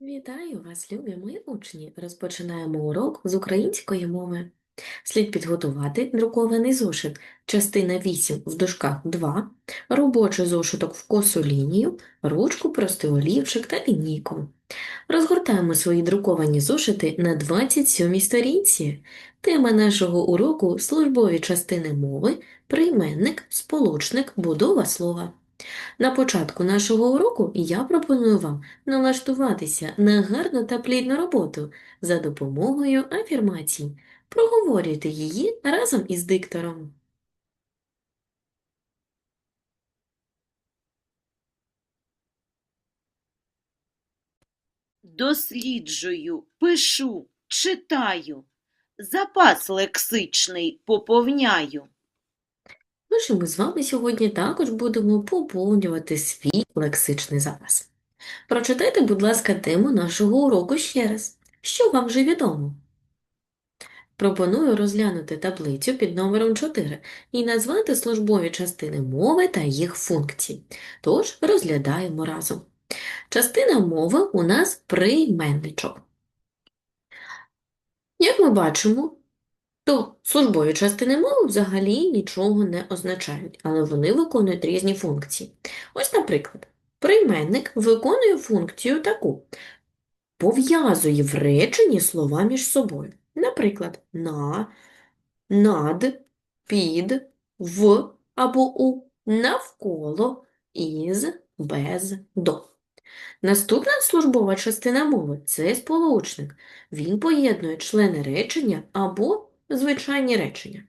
Вітаю вас, любі мої учні! Розпочинаємо урок з української мови. Слід підготувати друкований зошит, частина 8 в дужках 2, робочий зошиток в косу лінію, ручку, простий олівчик та лінійку. Розгортаємо свої друковані зошити на 27 сторінці. Тема нашого уроку – службові частини мови, прийменник, сполучник, будова слова. На початку нашого уроку я пропоную вам налаштуватися на гарну та плідну роботу за допомогою афірмацій. Проговорюйте її разом із диктором. Досліджую, пишу, читаю, запас лексичний поповняю. І ми з вами сьогодні також будемо поповнювати свій лексичний запас. Прочитайте, будь ласка, тему нашого уроку ще раз. Що вам вже відомо? Пропоную розглянути таблицю під номером 4 і назвати службові частини мови та їх функції. Тож розглядаємо разом. Частина мови у нас прийменничок. Як ми бачимо, то службові частини мови взагалі нічого не означають, але вони виконують різні функції. Ось, наприклад, прийменник виконує функцію таку: пов'язує в реченні слова між собою. Наприклад, на, над, під, в або у, навколо, із, без, до. Наступна службова частина мови – це сполучник. Він поєднує члени речення або звичайні речення.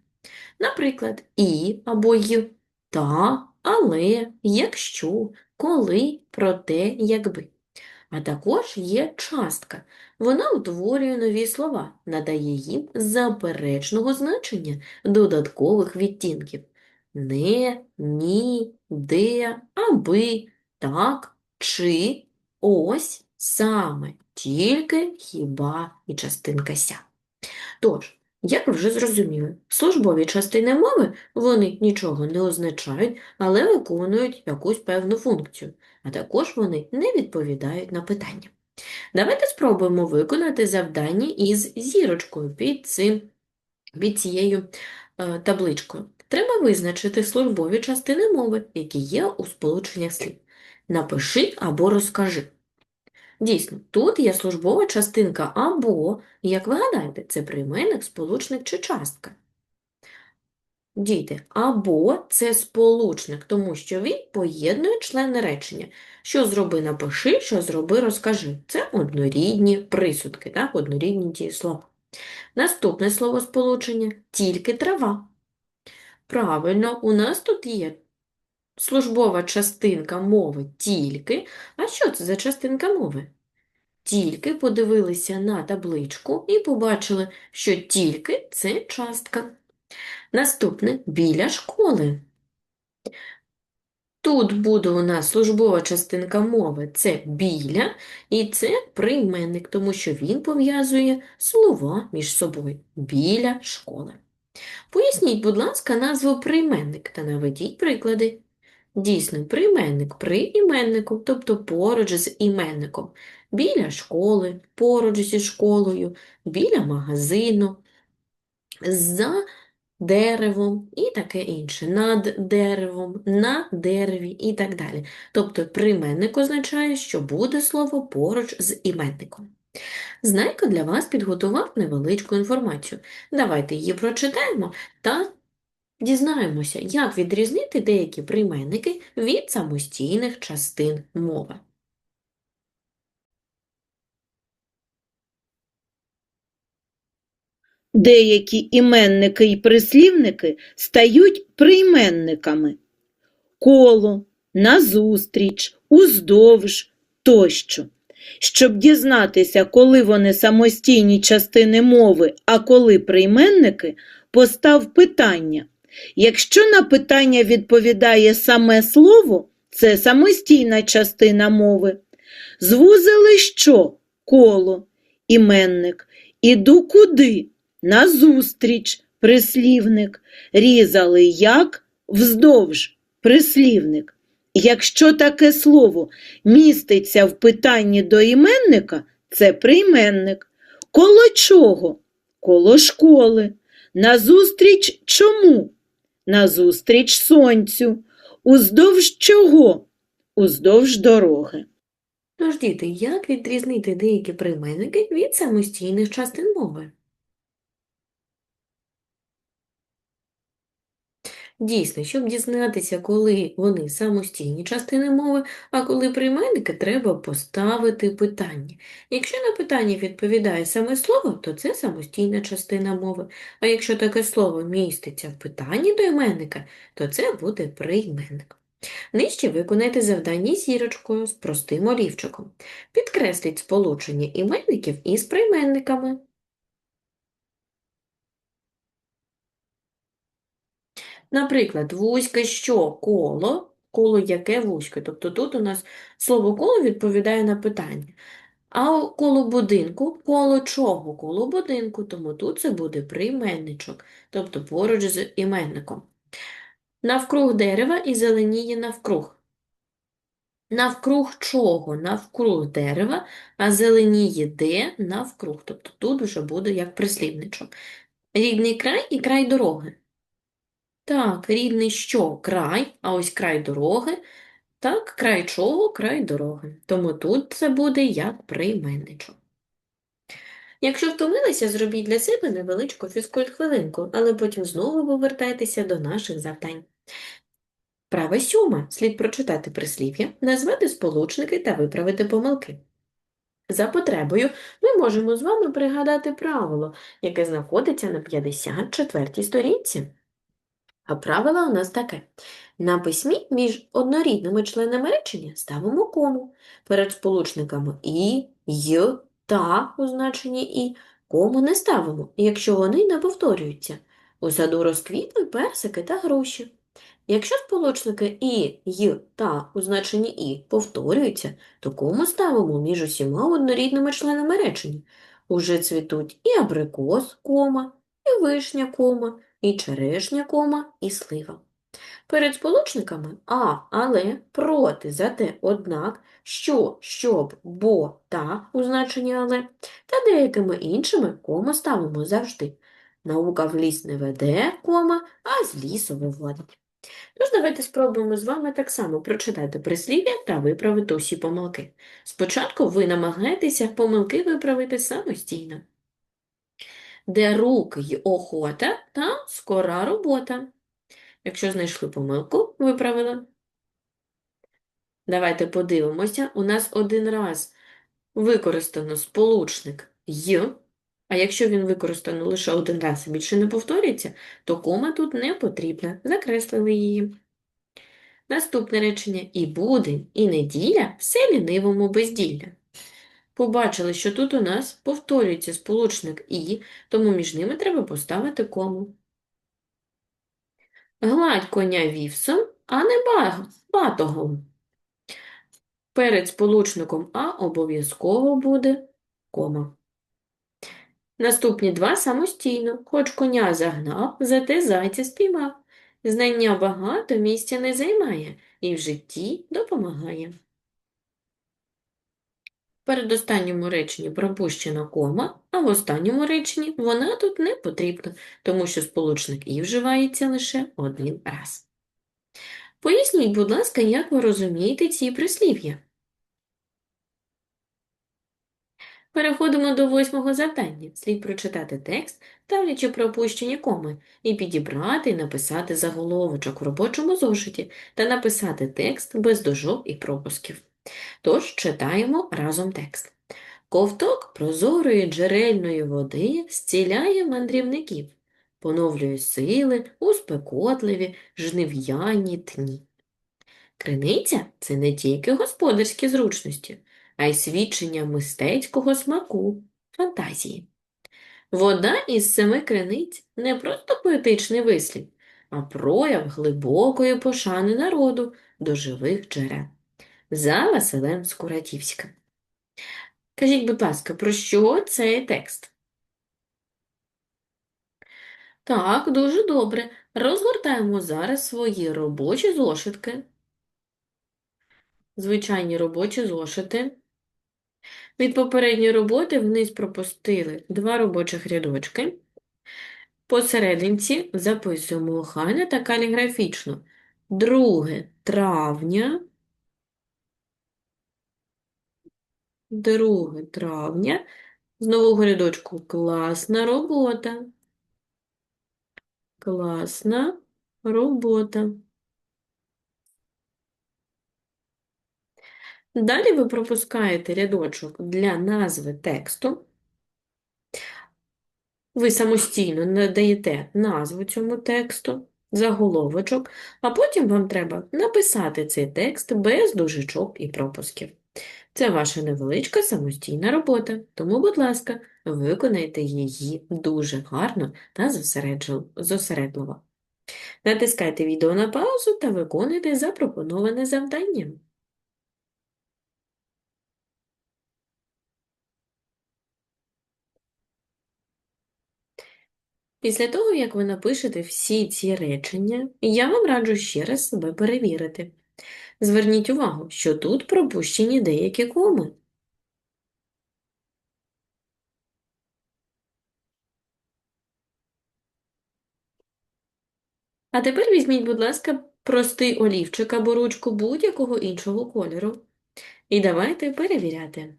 Наприклад, і або й, та, але, якщо, коли, проте, якби. А також є частка. Вона утворює нові слова, надає їм заперечного значення додаткових відтінків. Не, ні, де, аби, так, чи, ось, саме, тільки, хіба і частинка ся. Тож, як ви вже зрозуміли, службові частини мови, вони нічого не означають, але виконують якусь певну функцію, а також вони не відповідають на питання. Давайте спробуємо виконати завдання із зірочкою під, цим, під цією е, табличкою. Треба визначити службові частини мови, які є у сполученнях слів. Напиши або розкажи. Дійсно, тут є службова частинка або, як ви гадаєте, це прийменник, сполучник чи частка. Діти, або це сполучник, тому що він поєднує члени речення. Що зроби, напиши, що зроби, розкажи. Це однорідні присудки, так? однорідні дієслова. Наступне словосполучення – тільки трава. Правильно, у нас тут є службова частинка мови тільки. А що це за частинка мови? Тільки подивилися на табличку і побачили, що тільки – це частка. Наступне – біля школи. Тут буде у нас службова частинка мови – це біля, і це прийменник, тому що він пов'язує слова між собою. Біля школи. Поясніть, будь ласка, назву прийменник та наведіть приклади. Дійсно, прийменник при іменнику, тобто поруч з іменником. Біля школи, поруч зі школою, біля магазину, за деревом і таке інше, над деревом, на дереві і так далі. Тобто прийменник означає, що буде слово поруч з іменником. Знайка для вас підготував невеличку інформацію. Давайте її прочитаємо та дізнаємося, як відрізнити деякі прийменники від самостійних частин мови. Деякі іменники і прислівники стають прийменниками. Коло, назустріч, уздовж тощо. Щоб дізнатися, коли вони самостійні частини мови, а коли прийменники, постав питання. Якщо на питання відповідає саме слово, це самостійна частина мови. Звузили що? Коло, іменник. Іду куди? Назустріч, прислівник. Різали як? Вздовж, прислівник. Якщо таке слово міститься в питанні до іменника, це прийменник. Коло чого? Коло школи. Назустріч чому? Назустріч сонцю. Уздовж чого? Уздовж дороги. Тож, діти, як відрізнити деякі прийменники від самостійних частин мови? Дійсно, щоб дізнатися, коли вони самостійні частини мови, а коли прийменники, треба поставити питання. Якщо на питання відповідає саме слово, то це самостійна частина мови. А якщо таке слово міститься в питанні до іменника, то це буде прийменник. Нижче виконайте завдання зірочкою з простим олівчиком. Підкресліть сполучення іменників із прийменниками. Наприклад, вузьке що? Коло. Коло яке вузьке? Тобто тут у нас слово коло відповідає на питання. А коло будинку, коло чого? Коло будинку, тому тут це буде прийменничок, тобто поруч з іменником. Навкруг дерева і зеленіє навкруг. Навкруг чого? Навкруг дерева, а зеленіє де? Навкруг. Тобто тут вже буде як прислівничок. Рідний край і край дороги. Так, рідний що? Край, а ось край дороги. Так, край чого? Край дороги. Тому тут це буде як прийменничок. Якщо втомилися, зробіть для себе невеличку фізкульт-хвилинку, але потім знову повертайтеся до наших завдань. Права сьома. Слід прочитати прислів'я, назвати сполучники та виправити помилки. За потребою ми можемо з вами пригадати правило, яке знаходиться на 54 сторінці. А правило у нас таке. На письмі між однорідними членами речення ставимо кому. Перед сполучниками і, й, та у значенні і кому не ставимо, якщо вони не повторюються. У саду розквітли персики та груші. Якщо сполучники і, й, та у значенні і повторюються, то кому ставимо між усіма однорідними членами речення. Уже цвітуть і абрикос, кома, і вишня, кома, і черешня, кома, і слива. Перед сполучниками а, але, проти, зате, однак, що, щоб, бо, та у значенні але, та деякими іншими кома ставимо завжди. Наука в ліс не веде, кома, а з лісу виводить. Тож давайте спробуємо з вами так само прочитати прислів'я та виправити усі помилки. Спочатку ви намагаєтеся помилки виправити самостійно. Де руки й охота, та скора робота. Якщо знайшли помилку, виправили. Давайте подивимося. У нас один раз використано сполучник «й», а якщо він використано лише один раз і більше не повторюється, то кома тут не потрібна. Закреслили її. Наступне речення і будень, і неділя все лінивому безділля. Побачили, що тут у нас повторюється сполучник і, тому між ними треба поставити кому. Гладь коня вівсом, а не батогом. Перед сполучником А обов'язково буде кома. Наступні два самостійно. Хоч коня загнав, зате зайця спіймав. Знання багато місця не займає і в житті допомагає. Передостанньому реченні пропущена кома, а в останньому реченні вона тут не потрібна, тому що сполучник «і» вживається лише один раз. Поясніть, будь ласка, як ви розумієте ці прислів'я? Переходимо до восьмого завдання. Слід прочитати текст, ставлячи пропущені коми, і підібрати і написати заголовочок в робочому зошиті та написати текст без дужок і пропусків. Тож читаємо разом текст. Ковток прозорої джерельної води зціляє мандрівників, поновлює сили у спекотливі жнив'яні дні. Криниця – це не тільки господарські зручності, а й свідчення мистецького смаку, фантазії. Вода із семи криниць не просто поетичний вислів, а прояв глибокої пошани народу до живих джерел. За Василем Скуратівським. Кажіть, будь ласка, про що цей текст? Так, дуже добре. Розгортаємо зараз свої робочі зошитки. звичайні робочі зошити. Від попередньої роботи вниз пропустили два робочих рядочки. Посерединці записуємо охайно та каліграфічно. 2 травня. 2 травня. З нового рядочку класна робота. Класна робота. Далі ви пропускаєте рядочок для назви тексту. Ви самостійно надаєте назву цьому тексту, заголовочок, а потім вам треба написати цей текст без дужечок і пропусків. Це ваша невеличка самостійна робота, тому, будь ласка, виконайте її дуже гарно та зосередливо. Натискайте відео на паузу та виконуйте запропоноване завдання. Після того, як ви напишете всі ці речення, я вам раджу ще раз себе перевірити. Зверніть увагу, що тут пропущені деякі коми. А тепер візьміть, будь ласка, простий олівчик або ручку будь-якого іншого кольору. І давайте перевіряти.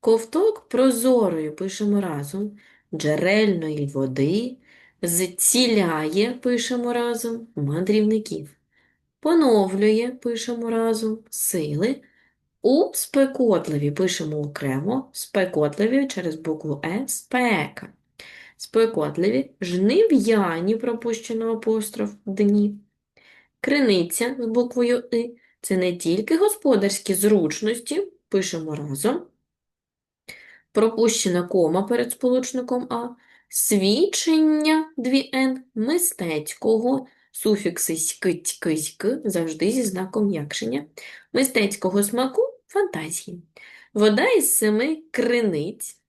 Ковток прозорою пишемо разом, джерельної води, зціляє пишемо разом, мандрівників. Поновлює пишемо разом, сили. У спекотливі пишемо окремо, спекотливі через букву Е, спека. Спекотливі, жнив'яні пропущено апостроф дні. Криниця з буквою И – це не тільки господарські зручності, пишемо разом. Пропущена кома перед сполучником А. Свідчення 2Н мистецького, суфікси ськить, киськ завжди зі знаком м'якшення, мистецького смаку фантазії. Вода із семи криниць.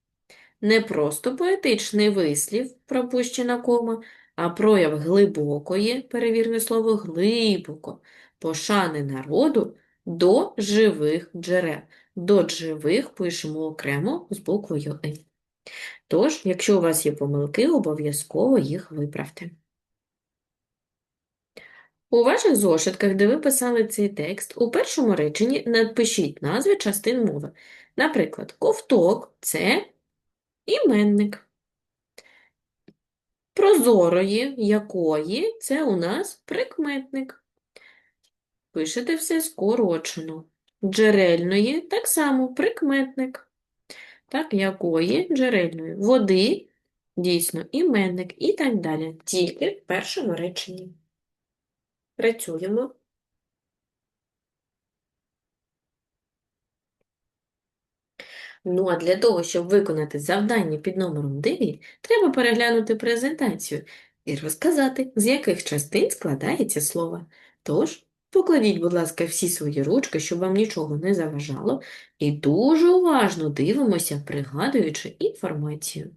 Не просто поетичний вислів, пропущена кома, а прояв глибокої, перевірне слово, глибоко, пошани народу до живих джерел. До живих пишемо окремо з буквою «и». Тож, якщо у вас є помилки, обов'язково їх виправте. У ваших зошитках, де ви писали цей текст, у першому реченні напишіть назви частин мови. Наприклад, ковток – це іменник. Прозорої, якої – це у нас прикметник. Пишете все скорочено. Джерельної – так само прикметник. Так, якої джерельної? Води, дійсно, іменник і так далі. Тільки в першому реченні. Працюємо. Ну, а для того, щоб виконати завдання під номером 9, треба переглянути презентацію і розказати, з яких частин складається слово. Тож, покладіть, будь ласка, всі свої ручки, щоб вам нічого не заважало, і дуже уважно дивимося, пригадуючи інформацію.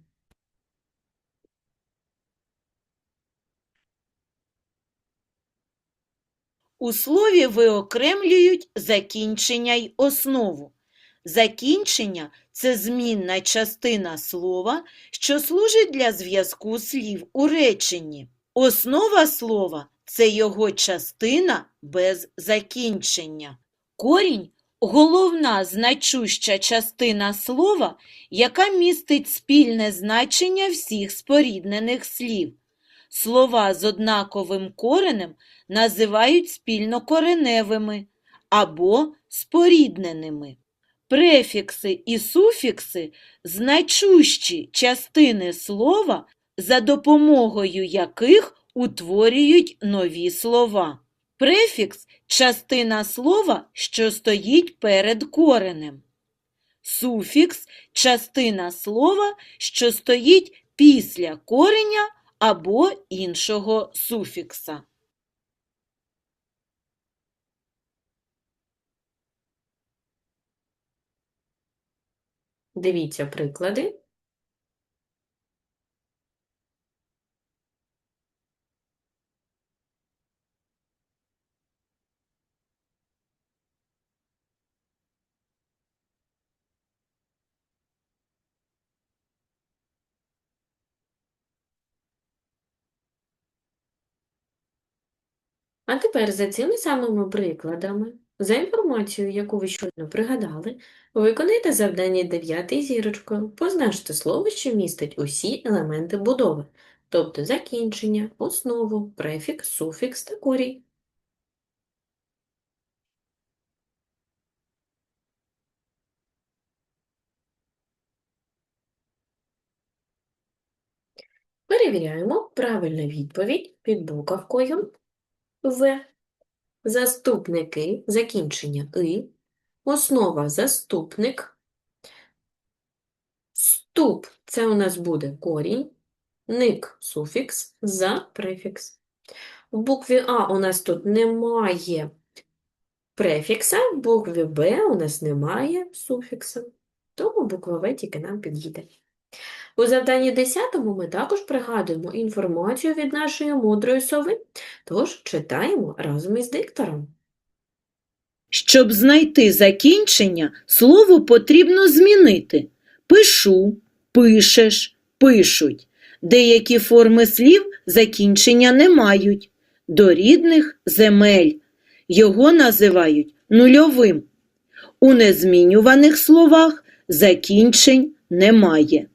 У слові виокремлюють закінчення й основу. Закінчення – це змінна частина слова, що служить для зв'язку слів у реченні. Основа слова – це його частина без закінчення. Корінь – головна значуща частина слова, яка містить спільне значення всіх споріднених слів. Слова з однаковим коренем називають спільнокореневими або спорідненими. Префікси і суфікси – значущі частини слова, за допомогою яких утворюють нові слова. Префікс – частина слова, що стоїть перед коренем. Суфікс – частина слова, що стоїть після кореня або іншого суфікса. Дивіться приклади. А тепер за цими самими прикладами, за інформацією, яку ви щойно пригадали, виконайте завдання 9 зірочкою. Позначте слово, що містить усі елементи будови, тобто закінчення, основу, префікс, суфікс та корінь. Перевіряємо правильну відповідь під буковкою В. Заступники закінчення «и», основа заступник, ступ – це у нас буде корінь, ник – суфікс, за – префікс. В букві А у нас тут немає префікса, в букві Б у нас немає суфікса, тому буква В тільки нам підійде. У завданні 10 ми також пригадуємо інформацію від нашої мудрої сови, тож читаємо разом із диктором. Щоб знайти закінчення, слово потрібно змінити. Пишу, пишеш, пишуть. Деякі форми слів закінчення не мають. До рідних земель. Його називають нульовим. У незмінюваних словах закінчень немає.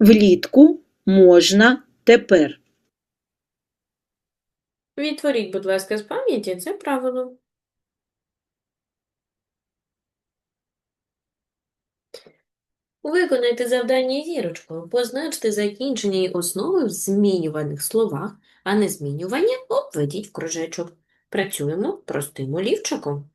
Влітку можна тепер. Відтворіть, будь ласка, з пам'яті це правило. Виконайте завдання зірочкою. Позначте закінчення і основи в змінюваних словах, а не змінювання обведіть в кружечок. Працюємо простим олівчиком.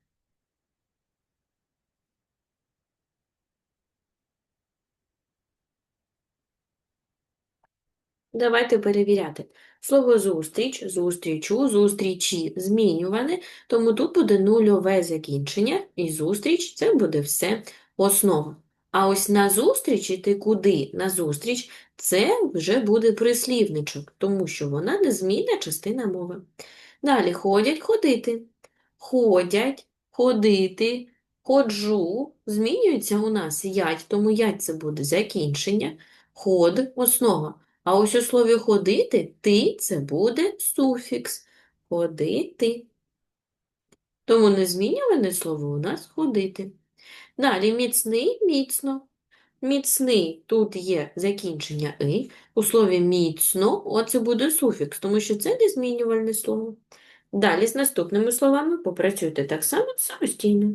Давайте перевіряти. Слово зустріч, зустрічу, зустрічі змінюване, тому тут буде нульове закінчення, і зустріч це буде все основа. А ось на зустріч іти куди? На зустріч це вже буде прислівничок, тому що вона незмінна частина мови. Далі ходять, ходити. Ходять, ходити, ходжу. Змінюється у нас ять, тому ять це буде закінчення, ход – основа. А ось у слові ходити ти це буде суфікс. Ходити. Тому незмінюване слово у нас ходити. Далі міцний міцно. Міцний тут є закінчення и. У слові міцно оце буде суфікс, тому що це незмінювальне слово. Далі з наступними словами попрацюйте так само самостійно.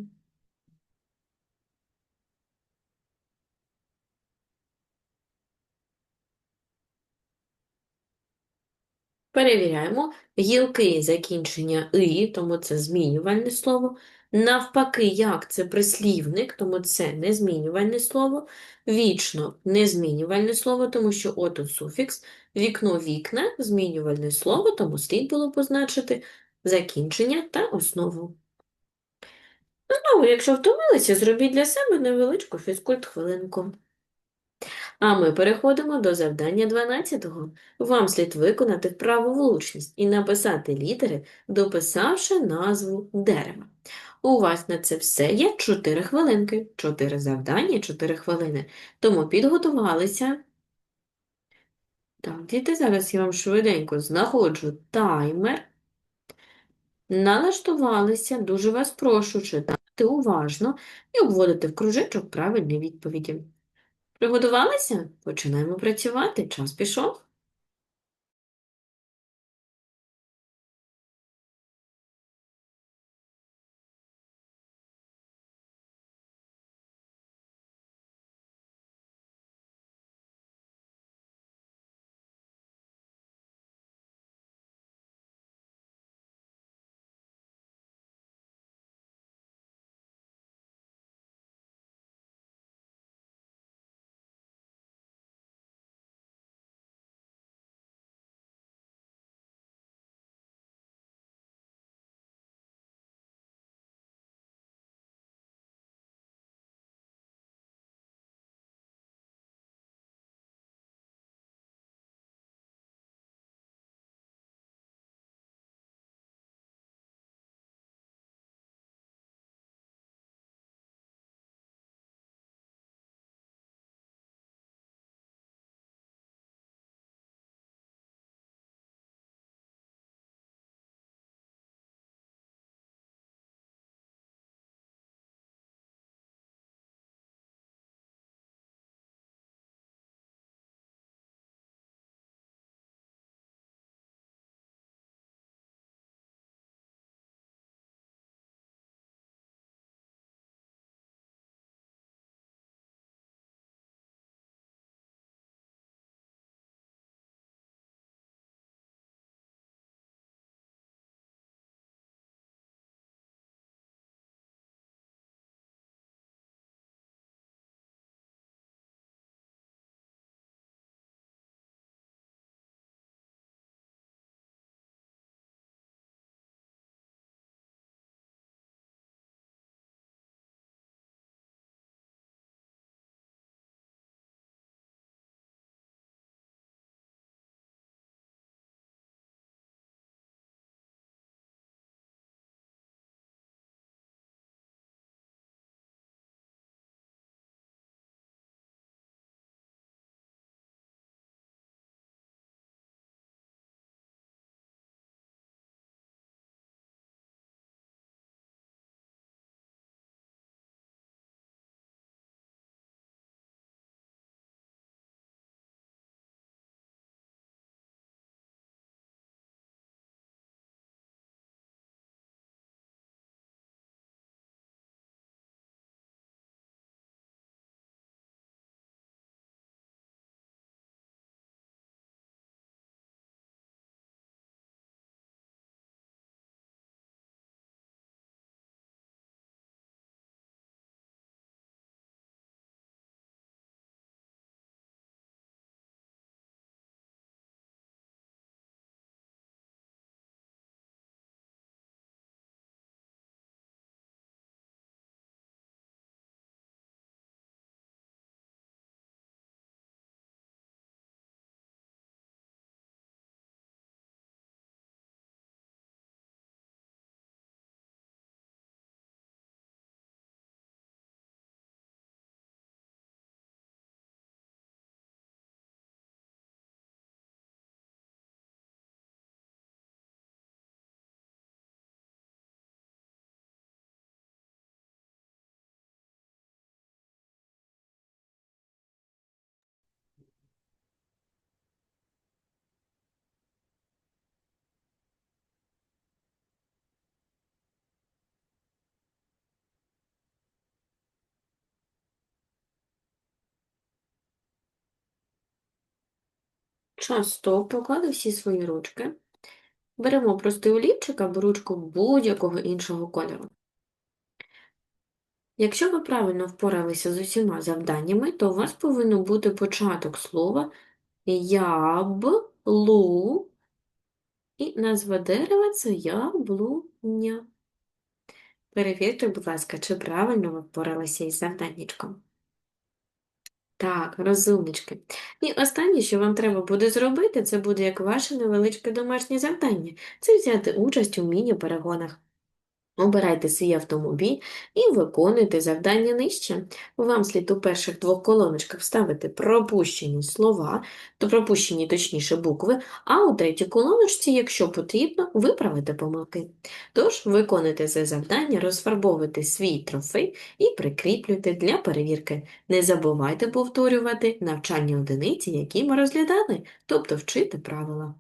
Перевіряємо. Гілки закінчення «и», тому це змінювальне слово. Навпаки, як це прислівник, тому це незмінювальне слово. Вічно незмінювальне слово, тому що отут суфікс. Вікно вікна змінювальне слово, тому слід було позначити закінчення та основу. Знову, якщо втомилися, зробіть для себе невеличку фізкульт-хвилинку. А ми переходимо до завдання 12-го. Вам слід виконати вправу влучність і написати літери, дописавши назву дерева. У вас на це все є 4 хвилинки. 4 завдання, 4 хвилини. Тому підготувалися. Так, діти, зараз я вам швиденько знаходжу таймер. Налаштувалися, дуже вас прошу читати уважно і обводити в кружечок правильні відповіді. Приготувалися? Починаємо працювати. Час пішов. Час стоп, поклали всі свої ручки. Беремо простий олівчик або ручку будь-якого іншого кольору. Якщо ви правильно впоралися з усіма завданнями, то у вас повинен бути початок слова яблу і назва дерева це яблуня. Перевірте, будь ласка, чи правильно ви впоралися із завданнячком. Так, розумнички. І останнє, що вам треба буде зробити, це буде як ваше невеличке домашнє завдання. Це взяти участь у міні-перегонах. Обирайте свій автомобіль і виконуйте завдання нижче. Вам слід у перших двох колоночках вставити пропущені слова, то пропущені, точніше, букви, а у третій колоночці, якщо потрібно, виправити помилки. Тож, виконуйте це завдання, розфарбовуйте свій трофей і прикріплюйте для перевірки. Не забувайте повторювати навчальні одиниці, які ми розглядали, тобто вчити правила.